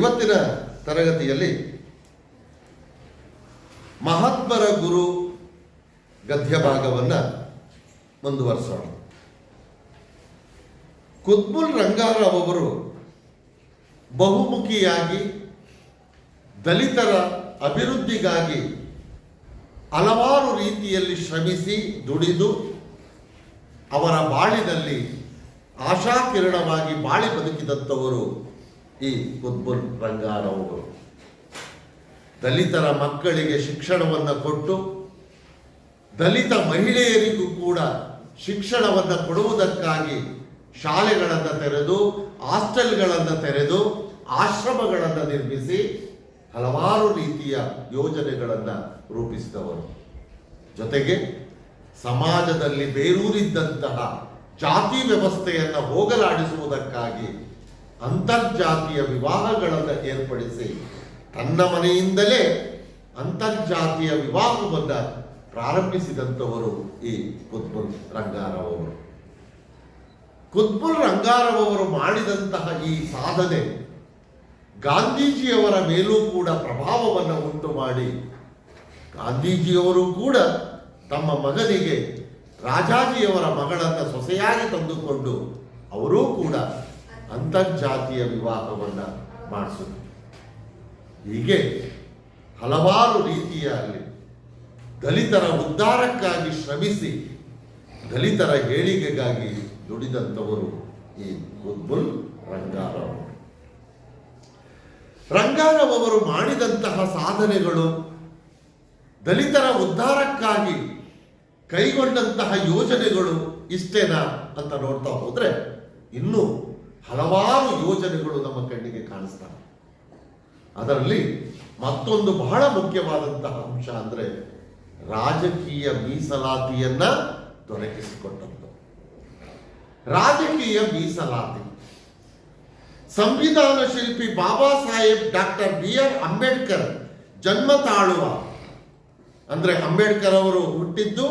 ಇವತ್ತಿನ ತರಗತಿಯಲ್ಲಿ ಮಹಾತ್ಮರ ಗುರು ಗದ್ಯ ಭಾಗವನ್ನು ಮುಂದುವರಿಸೋಣ. ಕುತ್ಬುಲ್ ರಂಗಾರಾವ್ ಅವರು ಬಹುಮುಖಿಯಾಗಿ ದಲಿತರ ಅಭಿವೃದ್ಧಿಗಾಗಿ ಹಲವಾರು ರೀತಿಯಲ್ಲಿ ಶ್ರಮಿಸಿ ದುಡಿದು ಅವರ ಬಾಳಿನಲ್ಲಿ ಆಶಾಕಿರಣವಾಗಿ ಬಾಳಿ ಬದುಕಿದಂಥವರು ಈ ಕುದ್ಬುಲ್ ರಂಗಾರವರು ದಲಿತರ ಮಕ್ಕಳಿಗೆ ಶಿಕ್ಷಣವನ್ನು ಕೊಟ್ಟು, ದಲಿತ ಮಹಿಳೆಯರಿಗೂ ಕೂಡ ಶಿಕ್ಷಣವನ್ನು ಕೊಡುವುದಕ್ಕಾಗಿ ಶಾಲೆಗಳನ್ನು ತೆರೆದು, ಹಾಸ್ಟೆಲ್ಗಳನ್ನು ತೆರೆದು, ಆಶ್ರಮಗಳನ್ನು ನಿರ್ಮಿಸಿ ಹಲವಾರು ರೀತಿಯ ಯೋಜನೆಗಳನ್ನು ರೂಪಿಸಿದವರು. ಜೊತೆಗೆ ಸಮಾಜದಲ್ಲಿ ಬೇರೂರಿದ್ದಂತಹ ಜಾತಿ ವ್ಯವಸ್ಥೆಯನ್ನು ಹೋಗಲಾಡಿಸುವುದಕ್ಕಾಗಿ ಅಂತರ್ಜಾತೀಯ ವಿವಾಹಗಳನ್ನು ಏರ್ಪಡಿಸಿ ತನ್ನ ಮನೆಯಿಂದಲೇ ಅಂತರ್ಜಾತಿಯ ವಿವಾಹವನ್ನು ಪ್ರಾರಂಭಿಸಿದಂಥವರು ಈ ಕುತ್ಬುಲ್ ರಂಗಾರವರು. ಅವರು ಕುತ್ಬುಲ್ ರಂಗಾರಾವ್ ಅವರು ಮಾಡಿದಂತಹ ಈ ಸಾಧನೆ ಗಾಂಧೀಜಿಯವರ ಮೇಲೂ ಕೂಡ ಪ್ರಭಾವವನ್ನು ಉಂಟು ಮಾಡಿ ಗಾಂಧೀಜಿಯವರು ಕೂಡ ತಮ್ಮ ಮಗನಿಗೆ ರಾಜಾಜಿಯವರ ಮಗಳನ್ನು ಸೊಸೆಯಾಗಿ ತಂದುಕೊಂಡು ಅವರೂ ಕೂಡ ಅಂತರ್ಜಾತೀಯ ವಿವಾಹವನ್ನು ಮಾಡಿಸೋದು ಹೀಗೆ ಹಲವಾರು ರೀತಿಯಲ್ಲಿ ದಲಿತರ ಉದ್ಧಾರಕ್ಕಾಗಿ ಶ್ರಮಿಸಿ ದಲಿತರ ಹೇಳಿಕೆಗಾಗಿ ದುಡಿದಂಥವರು ಈ ಕುದ್ಬುಲ್ ರಂಗಾರಾವ್ ರಂಗಾರಾವ್ ಅವರು ಮಾಡಿದಂತಹ ಸಾಧನೆಗಳು ದಲಿತರ ಉದ್ಧಾರಕ್ಕಾಗಿ ಕೈಗೊಂಡಂತಹ ಯೋಜನೆಗಳು ಇಷ್ಟೇನಾ ಅಂತ ನೋಡ್ತಾ ಹೋದ್ರೆ ಇನ್ನೂ ಹಲವಾರು ಯೋಜನೆಗಳು ನಮ್ಮ ಕಣ್ಣಿಗೆ ಕಾಣಿಸ್ತವೆ. ಅದರಲ್ಲಿ ಮತ್ತೊಂದು ಬಹಳ ಮುಖ್ಯವಾದಂತಹ ಅಂಶ ಅಂದ್ರೆ ರಾಜಕೀಯ ಮೀಸಲಾತಿಯನ್ನ ದೊರಕಿಸಿಕೊಟ್ಟದ್ದು. ರಾಜಕೀಯ ಮೀಸಲಾತಿ. ಸಂವಿಧಾನ ಶಿಲ್ಪಿ Baba Saheb doctor B R Ambedkar ಜನ್ಮ ತಾಳುವ. ಅಂದ್ರೆ ಅಂಬೇಡ್ಕರ್ ಅವರು ಹುಟ್ಟಿದ್ದು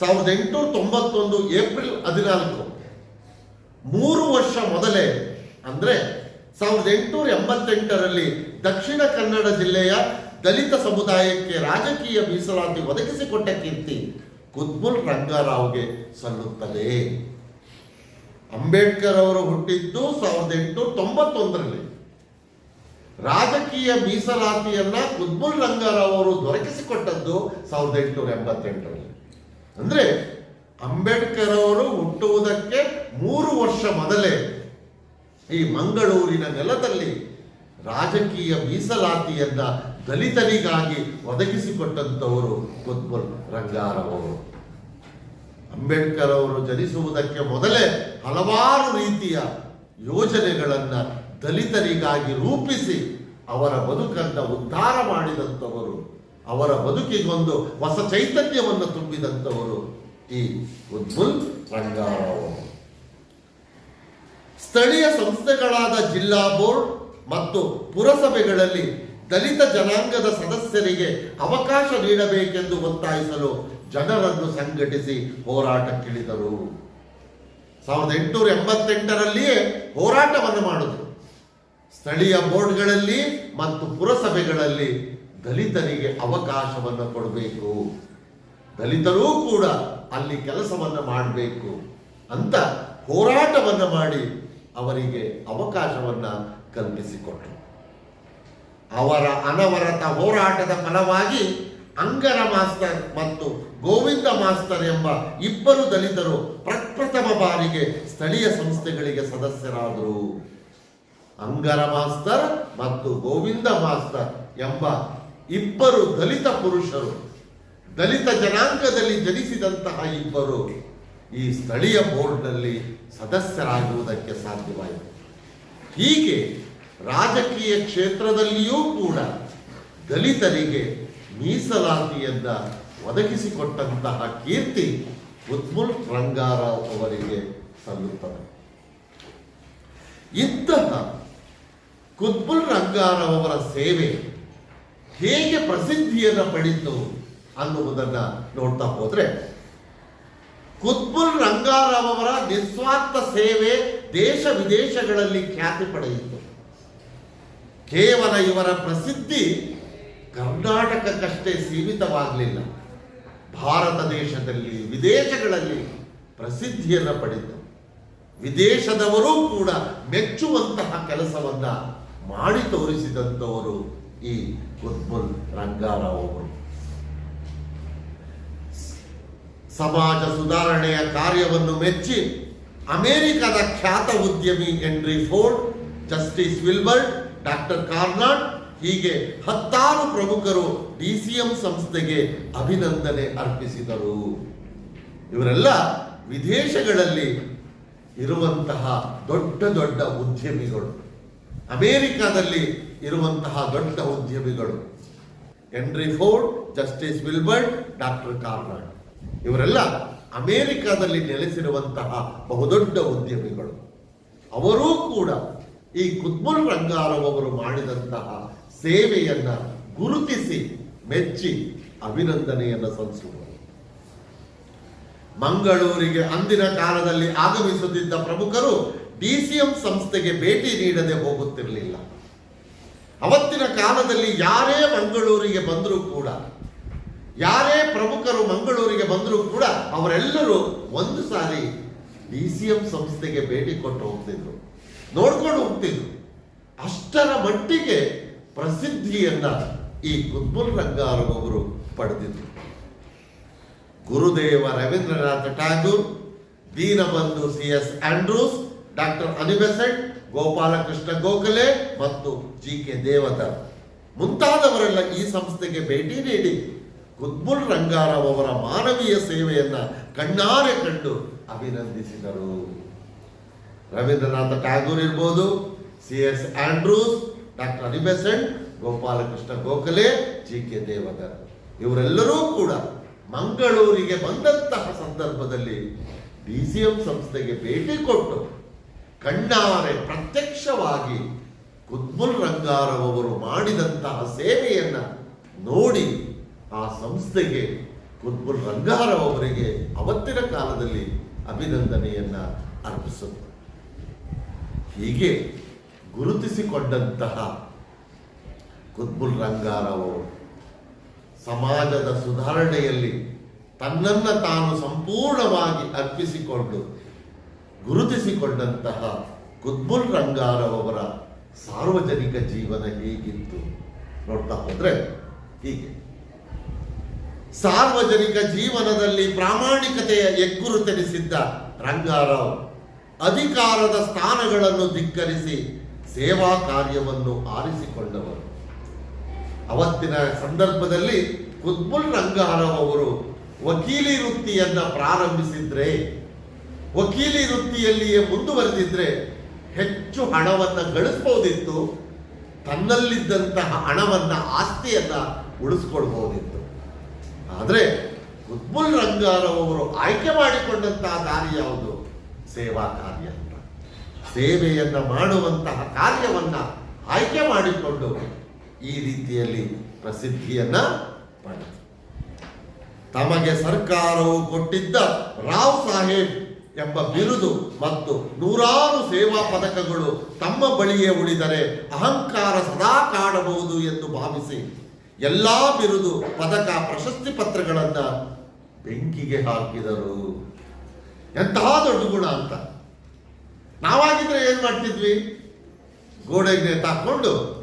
ಸಾವಿರದ ಎಂಟು ತೊಂಬತ್ತೊಂದು ಏಪ್ರಿಲ್ ಹದಿನಾಲ್ಕು. ಮೂರು ವರ್ಷ ಮೊದಲೇ ಅಂದ್ರೆ ಸಾವಿರದ ಎಂಟುನೂರ ಎಂಬತ್ತೆಂಟರಲ್ಲಿ ದಕ್ಷಿಣ ಕನ್ನಡ ಜಿಲ್ಲೆಯ ದಲಿತ ಸಮುದಾಯಕ್ಕೆ ರಾಜಕೀಯ ಮೀಸಲಾತಿ ಒದಗಿಸಿಕೊಟ್ಟ ಕೀರ್ತಿ ಕುದ್ಬುಲ್ ರಂಗಾರಾವ್ಗೆ ಸಲ್ಲುತ್ತದೆ. ಅಂಬೇಡ್ಕರ್ ಅವರು ಹುಟ್ಟಿದ್ದು ಸಾವಿರದ ಎಂಟುನೂರ ತೊಂಬತ್ತೊಂದರಲ್ಲಿ. ರಾಜಕೀಯ ಮೀಸಲಾತಿಯನ್ನ ಕುದ್ಬುಲ್ ರಂಗಾರಾವ್ ಅವರು ದೊರಕಿಸಿಕೊಟ್ಟದ್ದು ಸಾವಿರದ ಎಂಟುನೂರ ಎಂಬತ್ತೆಂಟರಲ್ಲಿ. ಅಂದ್ರೆ ಅಂಬೇಡ್ಕರ್ ಅವರು ಹುಟ್ಟುವುದಕ್ಕೆ ಮೂರು ವರ್ಷ ಮೊದಲೇ ಈ ಮಂಗಳೂರಿನ ನೆಲದಲ್ಲಿ ರಾಜಕೀಯ ಮೀಸಲಾತಿಯನ್ನ ದಲಿತರಿಗಾಗಿ ಒದಗಿಸಿಕೊಟ್ಟಂತವರು ಕುತ್ಬುಲ್ ರಂಗಾರವರು ಅಂಬೇಡ್ಕರ್ ಅವರು ಜನಿಸುವುದಕ್ಕೆ ಮೊದಲೇ ಹಲವಾರು ರೀತಿಯ ಯೋಜನೆಗಳನ್ನ ದಲಿತರಿಗಾಗಿ ರೂಪಿಸಿ ಅವರ ಬದುಕನ್ನು ಉದ್ಧಾರ ಮಾಡಿದಂಥವರು, ಅವರ ಬದುಕಿಗೊಂದು ಹೊಸ ಚೈತನ್ಯವನ್ನು ತುಂಬಿದಂಥವರು ಈ ಉದ್ಬುಲ್ ರಂಗಾರಾವ್ ಅವರು. ಸ್ಥಳೀಯ ಸಂಸ್ಥೆಗಳಾದ ಜಿಲ್ಲಾ ಬೋರ್ಡ್ ಮತ್ತು ಪುರಸಭೆಗಳಲ್ಲಿ ದಲಿತ ಜನಾಂಗದ ಸದಸ್ಯರಿಗೆ ಅವಕಾಶ ನೀಡಬೇಕೆಂದು ಒತ್ತಾಯಿಸಲು ಜನರನ್ನು ಸಂಘಟಿಸಿ ಹೋರಾಟಕ್ಕಿಳಿದರು. ಸಾವಿರದ ಎಂಟುನೂರ ಎಂಬತ್ತೆಂಟರಲ್ಲಿಯೇ ಹೋರಾಟವನ್ನು ಮಾಡಿದರು ಸ್ಥಳೀಯ ಬೋರ್ಡ್ಗಳಲ್ಲಿ ಮತ್ತು ಪುರಸಭೆಗಳಲ್ಲಿ ದಲಿತರಿಗೆ ಅವಕಾಶವನ್ನು ಕೊಡಬೇಕು. ದಲಿತರೂ ಕೂಡ ಅಲ್ಲಿ ಕೆಲಸವನ್ನು ಮಾಡಬೇಕು ಅಂತ ಹೋರಾಟವನ್ನು ಮಾಡಿ ಅವರಿಗೆ ಅವಕಾಶವನ್ನು ಕಲ್ಪಿಸಿಕೊಟ್ಟರು ಅವರ ಅನವರತ ಹೋರಾಟದ ಫಲವಾಗಿ ಅಂಗರ ಮಾಸ್ತರ್ ಮತ್ತು ಗೋವಿಂದ ಮಾಸ್ತರ್ ಎಂಬ ಇಬ್ಬರು ದಲಿತರು ಪ್ರಪ್ರಥಮ ಬಾರಿಗೆ ಸ್ಥಳೀಯ ಸಂಸ್ಥೆಗಳಿಗೆ ಸದಸ್ಯರಾದರು. ಅಂಗರ ಮಾಸ್ತರ್ ಮತ್ತು ಗೋವಿಂದ ಮಾಸ್ತರ್ ಎಂಬ ಇಬ್ಬರು ದಲಿತ ಪುರುಷರು. ದಲಿತ ಜನಾಂಗದಲ್ಲಿ ಜನಿಸಿದಂತಹ ಇಬ್ಬರು ಈ ಸ್ಥಳೀಯ ಬೋರ್ಡ್ನಲ್ಲಿ ಸದಸ್ಯರಾಗುವುದಕ್ಕೆ ಸಾಧ್ಯವಾಯಿತು. ಹೀಗೆ ರಾಜಕೀಯ ಕ್ಷೇತ್ರದಲ್ಲಿಯೂ ಕೂಡ ದಲಿತರಿಗೆ ಮೀಸಲಾತಿಯನ್ನು ಒದಗಿಸಿಕೊಟ್ಟಂತಹ ಕೀರ್ತಿ ಉತ್ಮುಲ್ ರಂಗಾರಾವ್ ಅವರಿಗೆ ಸಲ್ಲುತ್ತದೆ. ಇಂತಹ ಕುತ್ಬುಲ್ ರಂಗಾರಾವ್ ಅವರ ಸೇವೆ ಹೇಗೆ ಪ್ರಸಿದ್ಧಿಯನ್ನು ಪಡೀತು ಅನ್ನುವುದನ್ನು ನೋಡ್ತಾ ಹೋದ್ರೆ ಕುತ್ಬುಲ್ ರಂಗಾರಾವ್ ಅವರ ನಿಸ್ವಾರ್ಥ ಸೇವೆ ದೇಶ ವಿದೇಶಗಳಲ್ಲಿ ಖ್ಯಾತಿ ಪಡೆಯಿತು. ಕೇವಲ ಇವರ ಪ್ರಸಿದ್ಧಿ ಕರ್ನಾಟಕಕ್ಕಷ್ಟೇ ಸೀಮಿತವಾಗಲಿಲ್ಲ. ಭಾರತ ದೇಶದಲ್ಲಿ ವಿದೇಶಗಳಲ್ಲಿ ಪ್ರಸಿದ್ಧಿಯನ್ನು ಪಡೆದು ವಿದೇಶದವರೂ ಕೂಡ ಮೆಚ್ಚುವಂತಹ ಕೆಲಸವನ್ನ ಮಾಡಿ ತೋರಿಸಿದಂಥವರು ಈ ಕುತ್ಬುಲ್ ರಂಗಾರಾವ್ ಅವರು ಸಮಾಜ ಸುಧಾರಣೆಯ ಕಾರ್ಯವನ್ನು ಮೆಚ್ಚಿ ಅಮೆರಿಕದ ಖ್ಯಾತ ಉದ್ಯಮಿ Henry Ford, justice Wilbert doctor Carnot ಹೀಗೆ ಹತ್ತಾರು ಪ್ರಮುಖರು ಡಿಸಿಎಂ ಸಂಸ್ಥೆಗೆ ಅಭಿನಂದನೆ ಅರ್ಪಿಸಿದರು. ಇವರೆಲ್ಲ ವಿದೇಶಗಳಲ್ಲಿ ಇರುವಂತಹ ದೊಡ್ಡ ದೊಡ್ಡ ಉದ್ಯಮಿಗಳು. ಅಮೆರಿಕದಲ್ಲಿ ಇರುವಂತಹ ದೊಡ್ಡ ಉದ್ಯಮಿಗಳು. Henry Ford, justice Wilbert doctor Carnot. ಇವರೆಲ್ಲ ಅಮೇರಿಕಾದಲ್ಲಿ ನೆಲೆಸಿರುವಂತಹ ಬಹುದೊಡ್ಡ ಉದ್ಯಮಿಗಳು. ಅವರೂ ಕೂಡ ಈ ರಂಗಾರವ್ ಅವರು ಮಾಡಿದಂತಹ ಸೇವೆಯನ್ನ ಗುರುತಿಸಿ, ಮೆಚ್ಚಿ ಅಭಿನಂದನೆಯನ್ನು ಸಲ್ಲಿಸುವರು. ಮಂಗಳೂರಿಗೆ ಅಂದಿನ ಕಾಲದಲ್ಲಿ ಆಗಮಿಸುತ್ತಿದ್ದ ಪ್ರಮುಖರು ಡಿಸಿಎಂ ಸಂಸ್ಥೆಗೆ ಭೇಟಿ ನೀಡದೆ ಹೋಗುತ್ತಿರಲಿಲ್ಲ. ಅವತ್ತಿನ ಕಾಲದಲ್ಲಿ ಯಾರೇ ಮಂಗಳೂರಿಗೆ ಬಂದರೂ ಕೂಡ ಯಾರೇ ಪ್ರಮುಖರು ಮಂಗಳೂರಿಗೆ ಬಂದರೂ ಕೂಡ ಅವರೆಲ್ಲರೂ ಒಂದು ಸಾರಿ ಡಿ ಸಿ ಎಂ ಸಂಸ್ಥೆಗೆ ಭೇಟಿ ಕೊಟ್ಟು ಹೋಗ್ತಿದ್ರು. ನೋಡ್ಕೊಂಡು ಹೋಗ್ತಿದ್ರು. ಅಷ್ಟರ ಮಟ್ಟಿಗೆ ಪ್ರಸಿದ್ಧಿಯನ್ನ ಈ ಕುದ್ಮುಲ್ ರಂಗಾರವರು ಪಡೆದಿದ್ರು. Gurudev Rabindranath Tagore Deenabandhu C S Andrews, doctor Annie Besant, Gopal Krishna Gokhale ಮತ್ತು ಜಿ ಕೆ ದೇವತ ಮುಂತಾದವರೆಲ್ಲ ಈ ಸಂಸ್ಥೆಗೆ ಭೇಟಿ ನೀಡಿ ಕುತ್ಬುಲ್ ರಂಗಾರಾವ್ ಅವರ ಮಾನವೀಯ ಸೇವೆಯನ್ನು ಕಣ್ಣಾರೆ ಕಂಡು ಅಭಿನಂದಿಸಿದರು. ರವೀಂದ್ರನಾಥ ಟ್ಯಾಗೂರ್ ಇರ್ಬೋದು, C S Andrews, doctor Annie Besant Gopal Krishna Gokhale, G K Devadhar ಇವರೆಲ್ಲರೂ ಕೂಡ ಮಂಗಳೂರಿಗೆ ಬಂದಂತಹ ಸಂದರ್ಭದಲ್ಲಿ ಡಿ ಸಿ ಎಂ ಸಂಸ್ಥೆಗೆ ಭೇಟಿ ಕೊಟ್ಟು ಕಣ್ಣಾರೆ ಪ್ರತ್ಯಕ್ಷವಾಗಿ ಕುದ್ಮುಲ್ ರಂಗಾರವ್ ಅವರು ಮಾಡಿದಂತಹ ಸೇವೆಯನ್ನು ನೋಡಿ ಆ ಸಂಸ್ಥೆಗೆ ಕುತ್ಬುಲ್ ರಂಗಾರ ಅವರಿಗೆ ಅವತ್ತಿನ ಕಾಲದಲ್ಲಿ ಅಭಿನಂದನೆಯನ್ನ ಅರ್ಪಿಸುತ್ತೆ ಹೀಗೆ ಗುರುತಿಸಿಕೊಂಡಂತಹ ಕುತ್ಬುಲ್ ರಂಗಾರವರು ಸಮಾಜದ ಸುಧಾರಣೆಯಲ್ಲಿ ತನ್ನನ್ನು ತಾನು ಸಂಪೂರ್ಣವಾಗಿ ಅರ್ಪಿಸಿಕೊಂಡು ಗುರುತಿಸಿಕೊಂಡಂತಹ ಕುತ್ಬುಲ್ ರಂಗಾರವರ ಸಾರ್ವಜನಿಕ ಜೀವನ ಹೇಗಿತ್ತು ನೋಡ್ತಾ ಹೋದ್ರೆ ಹೀಗೆ. ಸಾರ್ವಜನಿಕ ಜೀವನದಲ್ಲಿ ಪ್ರಾಮಾಣಿಕತೆಯ ಎಗ್ಗುರುತೆನಿಸಿದ್ದ ರಂಗಾರಾವ್ ಅಧಿಕಾರದ ಸ್ಥಾನಗಳನ್ನು ಧಿಕ್ಕರಿಸಿ ಸೇವಾ ಕಾರ್ಯವನ್ನು ಆರಿಸಿಕೊಂಡವರು. ಅವತ್ತಿನ ಸಂದರ್ಭದಲ್ಲಿ ಕುತ್ಬುಲ್ ರಂಗಾರಾವ್ ಅವರು ವಕೀಲಿ ವೃತ್ತಿಯನ್ನು ಪ್ರಾರಂಭಿಸಿದ್ರೆ, ವಕೀಲಿ ವೃತ್ತಿಯಲ್ಲಿಯೇ ಮುಂದುವರೆದಿದ್ರೆ ಹೆಚ್ಚು ಹಣವನ್ನು ಗಳಿಸಬಹುದಿತ್ತು, ತನ್ನಲ್ಲಿದ್ದಂತಹ ಹಣವನ್ನ ಆಸ್ತಿಯನ್ನ ಉಳಿಸ್ಕೊಳ್ಬಹುದಿತ್ತು. ಆದರೆ ಉದ್ಬುಲ್ ರಂಗಾರವರು ಆಯ್ಕೆ ಮಾಡಿಕೊಂಡಂತಹ ದಾರಿ ಯಾವುದು? ಸೇವಾ ಕಾರ್ಯ ಅಂತ. ಸೇವೆಯನ್ನು ಮಾಡುವಂತಹ ಕಾರ್ಯವನ್ನು ಆಯ್ಕೆ ಮಾಡಿಕೊಂಡು ಈ ರೀತಿಯಲ್ಲಿ ಪ್ರಸಿದ್ಧಿಯನ್ನ ಪಡೆದರು ತಮಗೆ ಸರ್ಕಾರವು ಕೊಟ್ಟಿದ್ದ ರಾವ್ ಸಾಹೇಬ್ ಎಂಬ ಬಿರುದು ಮತ್ತು ನೂರಾರು ಸೇವಾ ಪದಕಗಳು ತಮ್ಮ ಬಳಿಯೇ ಉಳಿದರೆ ಅಹಂಕಾರ ಸದಾ ಕಾಣಬಹುದು ಎಂದು ಭಾವಿಸಿ ಎಲ್ಲಾ ಬಿರುದು ಪದಕ ಪ್ರಶಸ್ತಿ ಪತ್ರಗಳನ್ನ ಬೆಂಕಿಗೆ ಹಾಕಿದರು. ಎಂತಹ ದೊಡ್ಡ ಗುಣ ಅಂತ. ನಾವಾಗಿದ್ರೆ ಏನ್ ಮಾಡ್ತಿದ್ವಿ? ಗೋಡೆಗೆ ತಾಕೊಂಡು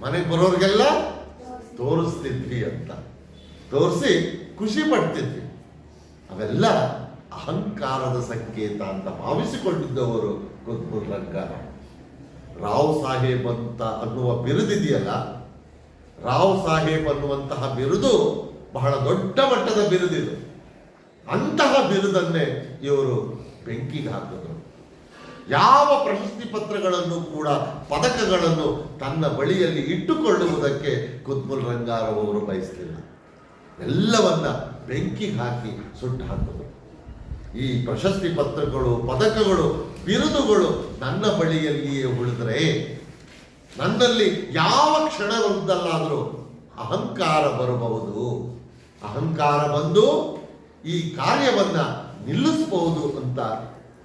ಮನೆಗೆ ಬರೋರಿಗೆಲ್ಲ ತೋರಿಸ್ತಿದ್ವಿ ಅಂತ. ತೋರಿಸಿ ಖುಷಿ ಪಡ್ತಿದ್ವಿ. ಅವೆಲ್ಲ ಅಹಂಕಾರದ ಸಂಕೇತ ಅಂತ ಭಾವಿಸಿಕೊಂಡಿದ್ದವರು ಕುತ್ಬುಲ್ ರಂಗಾರ ರಾವ್ ಸಾಹೇಬ್ ಅಂತ ಅನ್ನುವ ಬಿರುದಿದೆಯಲ್ಲ ರಾವ್ ಸಾಹೇಬ್ ಅನ್ನುವಂತಹ ಬಿರುದು ಬಹಳ ದೊಡ್ಡ ಮಟ್ಟದ ಬಿರುದಿದು. ಅಂತಹ ಬಿರುದನ್ನೇ ಇವರು ಬೆಂಕಿಗೆ ಹಾಕಿದರು. ಯಾವ ಪ್ರಶಸ್ತಿ ಪತ್ರಗಳನ್ನು ಕೂಡ ಪದಕಗಳನ್ನು ತನ್ನ ಬಳಿಯಲ್ಲಿ ಇಟ್ಟುಕೊಳ್ಳುವುದಕ್ಕೆ ಕುತ್ಬುಲ್ ರಂಗಾರವರು ಬಯಸಲಿಲ್ಲ. ಎಲ್ಲವನ್ನ ಬೆಂಕಿಗೆ ಹಾಕಿ ಸುಟ್ಟು ಹಾಕಿದರು. ಈ ಪ್ರಶಸ್ತಿ ಪತ್ರಗಳು, ಪದಕಗಳು, ಬಿರುದುಗಳು ನನ್ನ ಬಳಿಯಲ್ಲಿಯೇ ಉಳಿದರೆ ನನ್ನಲ್ಲಿ ಯಾವ ಕ್ಷಣವೊಂದಲ್ಲಾದರೂ ಅಹಂಕಾರ ಬರಬಹುದು. ಅಹಂಕಾರ ಬಂದು ಈ ಕಾರ್ಯವನ್ನು ನಿಲ್ಲಿಸಬಹುದು ಅಂತ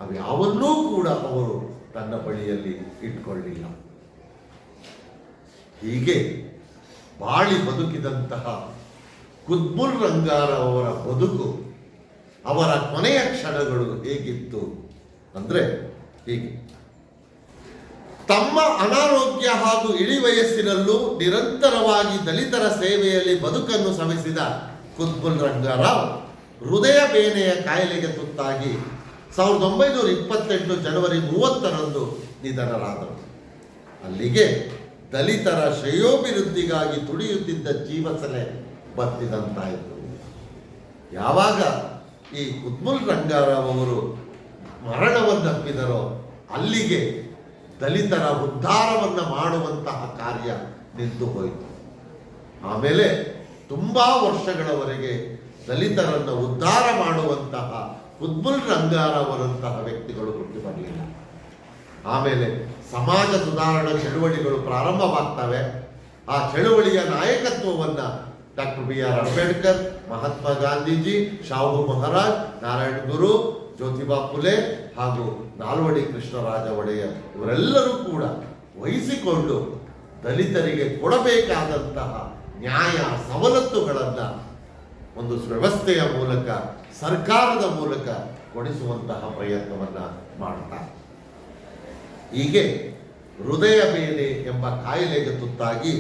ಅವ್ಯಾವನ್ನೂ ಕೂಡ ಅವರು ತನ್ನ ಬಳಿಯಲ್ಲಿ ಇಟ್ಕೊಳ್ಳಿಲ್ಲ. ಹೀಗೆ ಬಾಳಿ ಬದುಕಿದಂತಹ ಕುದ್ಬುಲ್ ರಂಗಾರ ಅವರ ಬದುಕು ಅವರ ಕೊನೆಯ ಕ್ಷಣಗಳು ಹೇಗಿತ್ತು ಅಂದರೆ ಹೀಗೆ. ತಮ್ಮ ಅನಾರೋಗ್ಯ ಹಾಗೂ ಇಳಿ ವಯಸ್ಸಿನಲ್ಲೂ ನಿರಂತರವಾಗಿ ದಲಿತರ ಸೇವೆಯಲ್ಲಿ ಬದುಕನ್ನು ಸವಿಸಿದ ಕುತ್ಬುಲ್ ರಂಗಾರಾವ್ ಹೃದಯ ಬೇನೆಯ ಕಾಯಿಲೆಗೆ ತುತ್ತಾಗಿ ಸಾವಿರದ ಒಂಬೈನೂರ ಇಪ್ಪತ್ತೆಂಟು ಜನವರಿ ಮೂವತ್ತರಂದು ನಿಧನರಾದರು. ಅಲ್ಲಿಗೆ ದಲಿತರ ಶ್ರೇಯೋಭಿವೃದ್ಧಿಗಾಗಿ ತುಡಿಯುತ್ತಿದ್ದ ಜೀವಸಲೆ ಬತ್ತಿದಂತಾಯಿತು ಯಾವಾಗ ಈ ಕುತ್ಬುಲ್ ರಂಗಾರಾವ್ ಅವರು ಮರಣವನ್ನಪ್ಪಿದರೋ ಅಲ್ಲಿಗೆ ದಲಿತರ ಉದ್ಧಾರವನ್ನು ಮಾಡುವಂತಹ ಕಾರ್ಯ ನಿಂತು ಹೋಯಿತು. ಆಮೇಲೆ ತುಂಬಾ ವರ್ಷಗಳವರೆಗೆ ದಲಿತರನ್ನ ಉದ್ಧಾರ ಮಾಡುವಂತಹ ಕುದ್ಬುಲ್ ರಂಗಾರವರಂತಹ ವ್ಯಕ್ತಿಗಳು ಹುಟ್ಟಿ ಬರಲಿಲ್ಲ ಆಮೇಲೆ ಸಮಾಜ ಸುಧಾರಣಾ ಚಳುವಳಿಗಳು ಪ್ರಾರಂಭವಾಗ್ತವೆ. ಆ ಚಳುವಳಿಯ ನಾಯಕತ್ವವನ್ನು doctor B R Ambedkar, Mahatma Gandhiji, Shahu Maharaj Narayana Guru Jyotiba Phule ಹಾಗೂ ನಾಲ್ವಡಿ ಕೃಷ್ಣರಾಜ ಒಡೆಯರ್ ಇವರೆಲ್ಲರೂ ಕೂಡ ವಹಿಸಿಕೊಂಡು ದಲಿತರಿಗೆ ಕೊಡಬೇಕಾದಂತಹ ನ್ಯಾಯ ಸವಲತ್ತುಗಳನ್ನು ಒಂದು ವ್ಯವಸ್ಥೆಯ ಮೂಲಕ, ಸರ್ಕಾರದ ಮೂಲಕ ಕೊಡಿಸುವಂತಹ ಪ್ರಯತ್ನವನ್ನು ಮಾಡ್ತಾರೆ ಹೀಗೆ ಹೃದಯ ಬೇನೆ ಎಂಬ ಕಾಯಿಲೆಗೆ ತುತ್ತಾಗಿ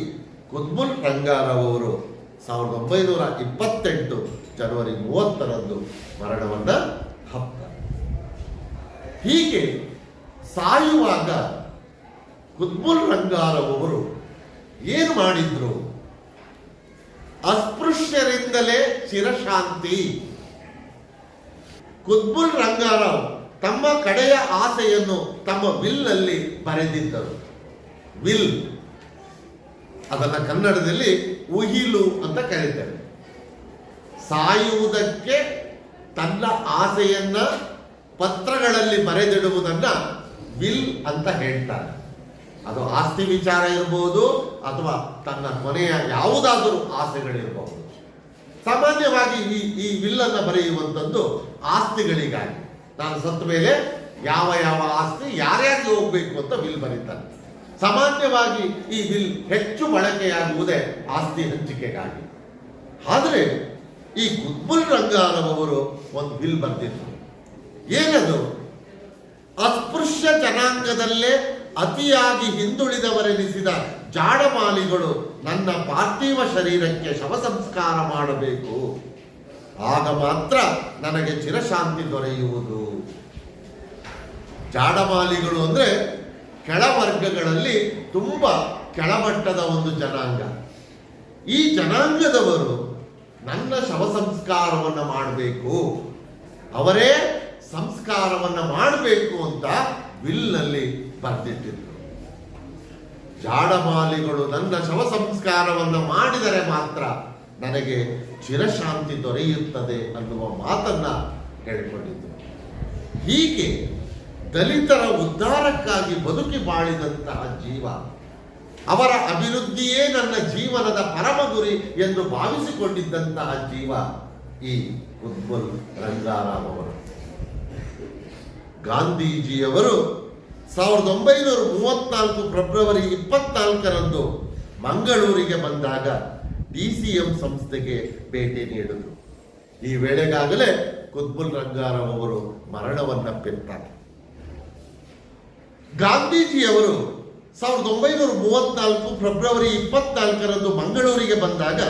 ಕುದ್ಬುಲ್ ರಂಗಾರವರು ಸಾವಿರದ ಒಂಬೈನೂರ ಇಪ್ಪತ್ತೆಂಟು ಜನವರಿ ಮೂವತ್ತರಂದು ಮರಣವನ್ನು ಹಪ್ತಾರೆ ಹೀಗೆ ಸಾಯುವಾಗ ಕುದ್ಬುಲ್ ರಂಗಾರವರು ಏನು ಮಾಡಿದ್ರು? ಅಸ್ಪೃಶ್ಯರಿಂದಲೇ ಚಿರಶಾಂತಿ. ಕುದ್ಬುಲ್ ರಂಗಾರಾವ್ ತಮ್ಮ ಕಡೆಯ ಆಸೆಯನ್ನು ತಮ್ಮ ವಿಲ್ನಲ್ಲಿ ಬರೆದಿದ್ದರು. ವಿಲ್ ಅದನ್ನ ಕನ್ನಡದಲ್ಲಿ ಉಹಿಲು ಅಂತ ಕರೀತಾರೆ. ಸಾಯುವುದಕ್ಕೆ ತನ್ನ ಆಸೆಯನ್ನ ಪತ್ರಗಳಲ್ಲಿ ಬರೆದಿಡುವುದನ್ನ ವಿಲ್ ಅಂತ ಹೇಳ್ತಾರೆ. ಅದು ಆಸ್ತಿ ವಿಚಾರ ಇರಬಹುದು ಅಥವಾ ತನ್ನ ಕೊನೆಯ ಯಾವುದಾದರೂ ಆಸೆಗಳಿರಬಹುದು ಸಾಮಾನ್ಯವಾಗಿ ಈ ಈ ವಿಲ್ಲನ್ನು ಬರೆಯುವಂಥದ್ದು ಆಸ್ತಿಗಳಿಗಾಗಿ. ನಾನು ಸತ್ತ ಮೇಲೆ ಯಾವ ಯಾವ ಆಸ್ತಿ, ಯಾರ್ಯಾರಿಗೆ ಹೋಗ್ಬೇಕು ಅಂತ ವಿಲ್ ಬರೀತಾರೆ. ಸಾಮಾನ್ಯವಾಗಿ ಈ ವಿಲ್ ಹೆಚ್ಚು ಬಳಕೆಯಾಗುವುದೇ ಆಸ್ತಿ ಹಂಚಿಕೆಗಾಗಿ. ಆದರೆ ಈ ಕುದ್ಬುಲ್ ರಂಗಾರವರು ಒಂದು ವಿಲ್ ಬರೆದಿದ್ರು. ಏನದು? ಅಸ್ಪೃಶ್ಯ ಜನಾಂಗದಲ್ಲೇ ಅತಿಯಾಗಿ ಹಿಂದುಳಿದವರೆನಿಸಿದ ಜಾಡಮಾಲಿಗಳು ನನ್ನ ಪಾರ್ಥಿವ ಶರೀರಕ್ಕೆ ಶವ ಸಂಸ್ಕಾರ ಮಾಡಬೇಕು. ಆಗ ಮಾತ್ರ ನನಗೆ ಚಿರಶಾಂತಿ ದೊರೆಯುವುದು. ಜಾಡಮಾಲಿಗಳು ಅಂದ್ರೆ ಕೆಳವರ್ಗಗಳಲ್ಲಿ ತುಂಬ ಕೆಳಮಟ್ಟದ ಒಂದು ಜನಾಂಗ. ಈ ಜನಾಂಗದವರು ನನ್ನ ಶವ ಸಂಸ್ಕಾರವನ್ನು ಮಾಡಬೇಕು. ಅವರೇ ಸಂಸ್ಕಾರವನ್ನ ಮಾಡಬೇಕು ಅಂತ ವಿಲ್ನಲ್ಲಿ ಬರೆದಿಟ್ಟಿದ್ರು. ಜಾಡಮಾಲಿಗಳು ನನ್ನ ಶವ ಸಂಸ್ಕಾರವನ್ನು ಮಾಡಿದರೆ ಮಾತ್ರ ನನಗೆ ಚಿರಶಾಂತಿ ದೊರೆಯುತ್ತದೆ ಅನ್ನುವ ಮಾತನ್ನ ಹೇಳಿಕೊಂಡಿದ್ದರು ಹೀಗೆ ದಲಿತರ ಉದ್ಧಾರಕ್ಕಾಗಿ ಬದುಕಿ ಬಾಳಿದಂತಹ ಜೀವ, ಅವರ ಅಭಿವೃದ್ಧಿಯೇ ನನ್ನ ಜೀವನದ ಪರಮ ಗುರಿ ಎಂದು ಭಾವಿಸಿಕೊಂಡಿದ್ದಂತಹ ಜೀವ ಈ ಉದ್ಬುಲ್ ರಂಗಾರಾಮ್ ಅವರು. ಗಾಂಧೀಜಿಯವರು ಸಾವಿರದ ಒಂಬೈನೂರ ಮೂವತ್ನಾಲ್ಕು ಫೆಬ್ರವರಿ ಇಪ್ಪತ್ನಾಲ್ಕರಂದು ಮಂಗಳೂರಿಗೆ ಬಂದಾಗ ಡಿ ಸಿ ಎಂ ಸಂಸ್ಥೆಗೆ ಭೇಟಿ ನೀಡಿದರು. ಈ ವೇಳೆಗಾಗಲೇ ಕುತ್ಬುಲ್ ರಂಗಾರಾವ್ ಅವರು ಮರಣವನ್ನಪ್ಪಿರ್ತಾರೆ ಗಾಂಧೀಜಿಯವರು ಸಾವಿರದ ಒಂಬೈನೂರ ಮೂವತ್ನಾಲ್ಕು ಫೆಬ್ರವರಿ ಇಪ್ಪತ್ನಾಲ್ಕರಂದು ಮಂಗಳೂರಿಗೆ ಬಂದಾಗ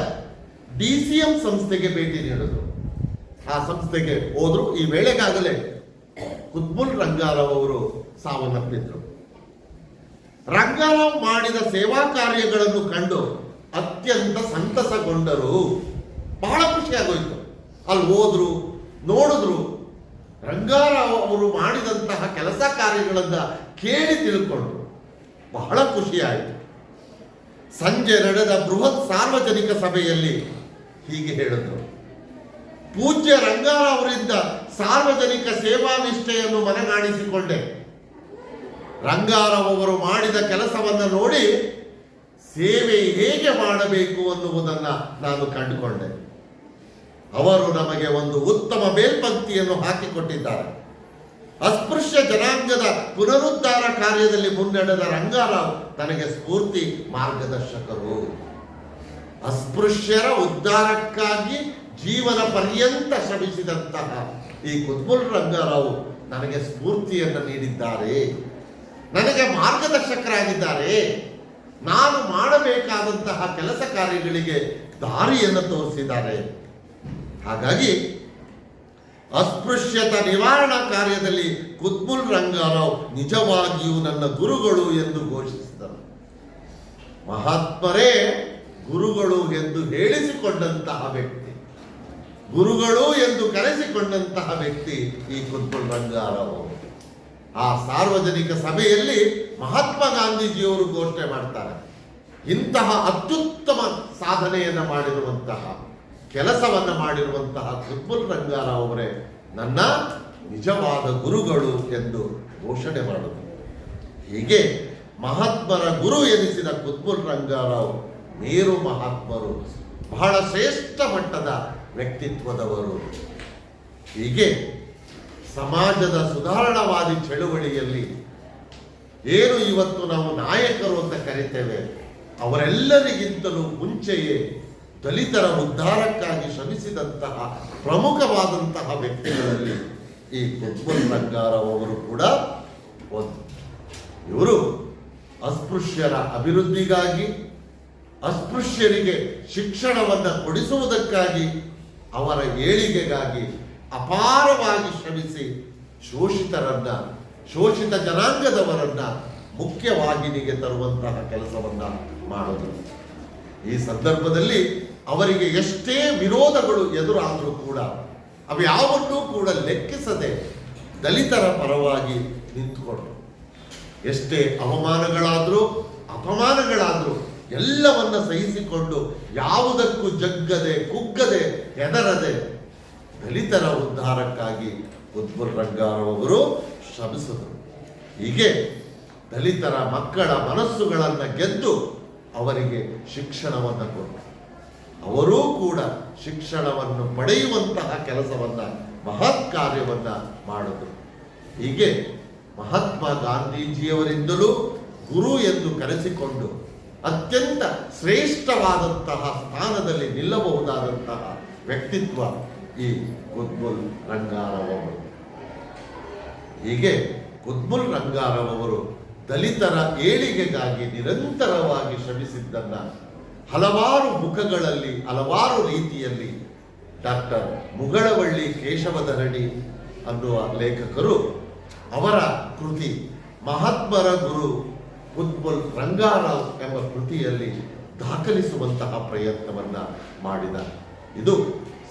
ಡಿ ಸಿ ಎಂ ಸಂಸ್ಥೆಗೆ ಭೇಟಿ ನೀಡಿದರು. ಆ ಸಂಸ್ಥೆಗೆ ಹೋದರು. ಈ ವೇಳೆಗಾಗಲೇ ಕುತ್ಬುಲ್ ರಂಗಾರಾವ್ ಅವರು ಸಾವನ್ನಪ್ಪಿದ್ರು ರಂಗಾರಾವ್ ಮಾಡಿದ ಸೇವಾ ಕಾರ್ಯಗಳನ್ನು ಕಂಡು ಅತ್ಯಂತ ಸಂತಸಗೊಂಡರು. ಬಹಳ ಖುಷಿಯಾಗೋಯ್ತು. ಅಲ್ಲಿ ಹೋದ್ರು, ನೋಡಿದ್ರು. ರಂಗಾರಾವ್ ಅವರು ಮಾಡಿದಂತಹ ಕೆಲಸ ಕಾರ್ಯಗಳನ್ನ ಕೇಳಿ ತಿಳ್ಕೊಂಡ್ರು ಬಹಳ ಖುಷಿಯಾಯಿತು. ಸಂಜೆ ನಡೆದ ಬೃಹತ್ ಸಾರ್ವಜನಿಕ ಸಭೆಯಲ್ಲಿ ಹೀಗೆ ಹೇಳಿದ್ರು. ಪೂಜ್ಯ ರಂಗಾರಾವ್ ಅವರಿಂದ ಸಾರ್ವಜನಿಕ ಸೇವಾ ನಿಷ್ಠೆಯನ್ನು ಮನಗಾಣಿಸಿಕೊಂಡೆ. ರಂಗಾರಾವ್ ಅವರು ಮಾಡಿದ ಕೆಲಸವನ್ನು ನೋಡಿ ಸೇವೆ ಹೇಗೆ ಮಾಡಬೇಕು ಅನ್ನುವುದನ್ನು ನಾನು ಕಂಡುಕೊಂಡೆ. ಅವರು ನಮಗೆ ಒಂದು ಉತ್ತಮ ಮೇಲ್ಪಂಕ್ತಿಯನ್ನು ಹಾಕಿಕೊಟ್ಟಿದ್ದಾರೆ. ಅಸ್ಪೃಶ್ಯ ಜನಾಂಗದ ಪುನರುದ್ಧಾರ ಕಾರ್ಯದಲ್ಲಿ ಮುನ್ನಡೆದ ರಂಗಾರಾವ್ ತನಗೆ ಸ್ಫೂರ್ತಿ ಮಾರ್ಗದರ್ಶಕರು. ಅಸ್ಪೃಶ್ಯರ ಉದ್ಧಾರಕ್ಕಾಗಿ ಜೀವನ ಪರ್ಯಂತ ಶ್ರಮಿಸಿದಂತಹ ಈ ಕುದ್ಮುಲ್ ರಂಗಾರಾವ್ ನನಗೆ ಸ್ಫೂರ್ತಿಯನ್ನು ನೀಡಿದ್ದಾರೆ. ನನಗೆ ಮಾರ್ಗದರ್ಶಕರಾಗಿದ್ದಾರೆ. ನಾನು ಮಾಡಬೇಕಾದಂತಹ ಕೆಲಸ ಕಾರ್ಯಗಳಿಗೆ ದಾರಿಯನ್ನು ತೋರಿಸಿದ್ದಾರೆ. ಹಾಗಾಗಿ ಅಸ್ಪೃಶ್ಯತ ನಿವಾರಣಾ ಕಾರ್ಯದಲ್ಲಿ ಕುದ್ಮುಲ್ ರಂಗಾರಾವ್ ನಿಜವಾಗಿಯೂ ನನ್ನ ಗುರುಗಳು ಎಂದು ಘೋಷಿಸಿದರು. ಮಹಾತ್ಮರೇ ಗುರುಗಳು ಎಂದು ಹೇಳಿಸಿಕೊಂಡಂತಹ ವ್ಯಕ್ತಿ. ಗುರುಗಳು ಎಂದು ಕರೆಸಿಕೊಂಡಂತಹ ವ್ಯಕ್ತಿ ಈ ಕುತ್ಬುಲ್ ರಂಗಾರಾವ್. ಆ ಸಾರ್ವಜನಿಕ ಸಭೆಯಲ್ಲಿ ಮಹಾತ್ಮ ಗಾಂಧೀಜಿಯವರು ಘೋಷಣೆ ಮಾಡ್ತಾರೆ ಇಂತಹ ಅತ್ಯುತ್ತಮ ಸಾಧನೆಯನ್ನು ಮಾಡಿರುವಂತಹ, ಕೆಲಸವನ್ನು ಮಾಡಿರುವಂತಹ ಕುತ್ಬುಲ್ ರಂಗಾರಾವ್ ಅವರೇ ನನ್ನ ನಿಜವಾದ ಗುರುಗಳು ಎಂದು ಘೋಷಣೆ ಮಾಡಿದರು ಹೀಗೆ ಮಹಾತ್ಮರ ಗುರು ಎನಿಸಿದ ಕುತ್ಬುಲ್ ರಂಗಾರಾವ್ ಮೇರು ಮಹಾತ್ಮರು ಬಹಳ ಶ್ರೇಷ್ಠ ಮಟ್ಟದ ವ್ಯಕ್ತಿತ್ವದವರು. ಹೀಗೆ ಸಮಾಜದ ಸುಧಾರಣಾವಾದಿ ಚಳುವಳಿಯಲ್ಲಿ ಏನು ಇವತ್ತು ನಾವು ನಾಯಕರು ಅಂತ ಕರಿತೇವೆ, ಅವರೆಲ್ಲರಿಗಿಂತಲೂ ಮುಂಚೆಯೇ ದಲಿತರ ಉದ್ಧಾರಕ್ಕಾಗಿ ಶ್ರಮಿಸಿದಂತಹ ಪ್ರಮುಖವಾದಂತಹ ವ್ಯಕ್ತಿಗಳಲ್ಲಿ ಈ ರಂಗಾರಾವ್ ಅವರು ಕೂಡ ಒಂದು. ಇವರು ಅಸ್ಪೃಶ್ಯರ ಅಭಿವೃದ್ಧಿಗಾಗಿ, ಅಸ್ಪೃಶ್ಯರಿಗೆ ಶಿಕ್ಷಣವನ್ನು ಕೊಡಿಸುವುದಕ್ಕಾಗಿ ಅವರ ಏಳಿಗೆಗಾಗಿ ಅಪಾರವಾಗಿ ಶ್ರಮಿಸಿ ಶೋಷಿತರನ್ನ, ಶೋಷಿತ ಜನಾಂಗದವರನ್ನ ಮುಖ್ಯವಾಹಿನಿಗೆ ತರುವಂತಹ ಕೆಲಸವನ್ನ ಮಾಡಿದರು ಈ ಸಂದರ್ಭದಲ್ಲಿ ಅವರಿಗೆ ಎಷ್ಟೇ ವಿರೋಧಗಳು ಎದುರಾದರೂ ಕೂಡ ಅವ್ಯಾವನ್ನೂ ಕೂಡ ಲೆಕ್ಕಿಸದೆ ದಲಿತರ ಪರವಾಗಿ ನಿಂತುಕೊಂಡರು. ಎಷ್ಟೇ ಅವಮಾನಗಳಾದರೂ, ಅಪಮಾನಗಳಾದರೂ ಎಲ್ಲವನ್ನ ಸಹಿಸಿಕೊಂಡು ಯಾವುದಕ್ಕೂ ಜಗ್ಗದೆ, ಕುಗ್ಗದೆ, ಹೆದರದೆ ದಲಿತರ ಉದ್ಧಾರಕ್ಕಾಗಿ ರಂಗಾರವರು ಶ್ರಮಿಸಿದರು. ಹೀಗೆ ದಲಿತರ ಮಕ್ಕಳ ಮನಸ್ಸುಗಳನ್ನು ಗೆದ್ದು ಅವರಿಗೆ ಶಿಕ್ಷಣವನ್ನು ಕೊಟ್ಟರು. ಅವರೂ ಕೂಡ ಶಿಕ್ಷಣವನ್ನು ಪಡೆಯುವಂತಹ ಕೆಲಸವನ್ನು, ಮಹತ್ ಕಾರ್ಯವನ್ನು ಮಾಡಿದರು. ಹೀಗೆ ಮಹಾತ್ಮ ಗಾಂಧೀಜಿಯವರಿಂದಲೂ ಗುರು ಎಂದು ಕರೆಸಿಕೊಂಡು ಅತ್ಯಂತ ಶ್ರೇಷ್ಠವಾದಂತಹ ಸ್ಥಾನದಲ್ಲಿ ನಿಲ್ಲಬಹುದಾದಂತಹ ವ್ಯಕ್ತಿತ್ವ ಈ ಕುದ್ಮುಲ್ ರಂಗಾರವರು ಹೀಗೆ ಕುದ್ಮುಲ್ ರಂಗಾರವರು ದಲಿತರ ಏಳಿಗೆಗಾಗಿ ನಿರಂತರವಾಗಿ ಶ್ರಮಿಸಿದ್ದನ್ನ ಹಲವಾರು ಮುಖಗಳಲ್ಲಿ, ಹಲವಾರು ರೀತಿಯಲ್ಲಿ ಡಾಕ್ಟರ್ ಮುಗಳವಳ್ಳಿ ಕೇಶವಧರಣಿ ಅನ್ನುವ ಲೇಖಕರು ಅವರ ಕೃತಿ ಮಹಾತ್ಮರ ಗುರು ಕುತ್ಬುಲ್ ರಂಗಾರಾವ್ ಎಂಬ ಕೃತಿಯಲ್ಲಿ ದಾಖಲಿಸುವಂತಹ ಪ್ರಯತ್ನವನ್ನು ಮಾಡಿದ. ಇದು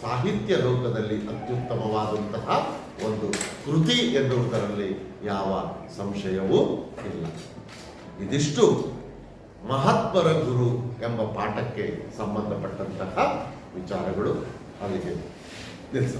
ಸಾಹಿತ್ಯ ಲೋಕದಲ್ಲಿ ಅತ್ಯುತ್ತಮವಾದಂತಹ ಒಂದು ಕೃತಿ ಎನ್ನುವುದರಲ್ಲಿ ಯಾವ ಸಂಶಯವೂ ಇಲ್ಲ. ಇದಿಷ್ಟು ಮಹಾತ್ಮರ ಗುರು ಎಂಬ ಪಾಠಕ್ಕೆ ಸಂಬಂಧಪಟ್ಟಂತಹ ವಿಚಾರಗಳು ಅಲ್ಲಿಗೆ ನಿಲ್ಲಿಸ